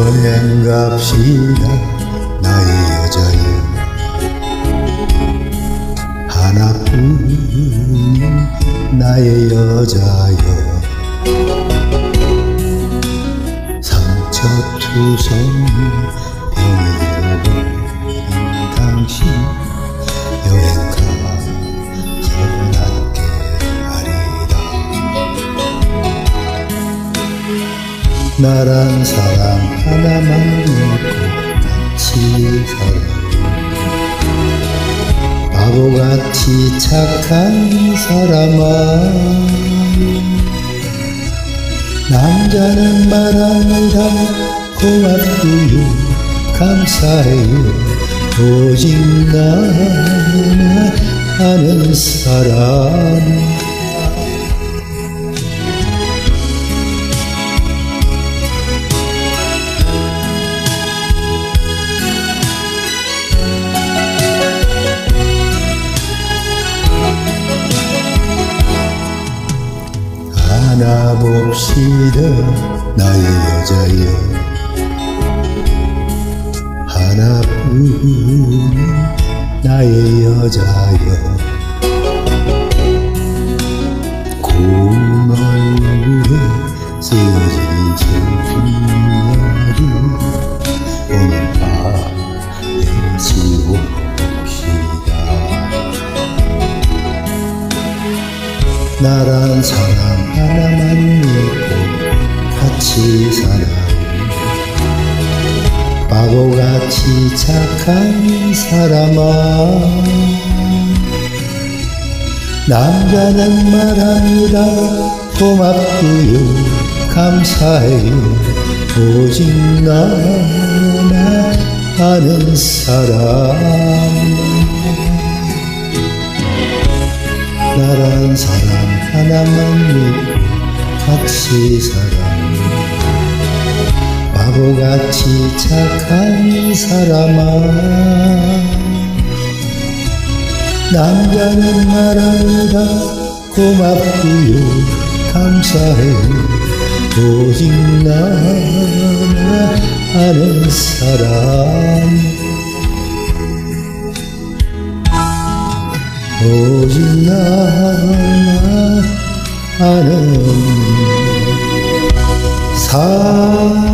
여행 갑시다 나의 여자여. 하나뿐인 나의 여자여. 상처투성 병에 들어버린 당신 하리라. 나란 사람 하나만 믿고 같이 살아 바보같이 착한 사람아 남자는 말합니다. 고맙고요 감사해요. 오직 나만 아는 사람 안아봅시다. 나의 여자여 하나뿐인 나의 여자여. 고운 얼굴에 쓰여진 진 나란 사람 하나만 믿고 같이 살아. 바보같이 착한 사람아. 남자는 말합니다. 고맙고요. 감사해요. 오직 나만 아는 사람 나란 사람 하나만 믿고 같이 살아. 바보같이 착한 사람아. 남자는 말합니다. 고맙고요. 감사해요 오직 나만 아는 사람 오직 나만 아는 사람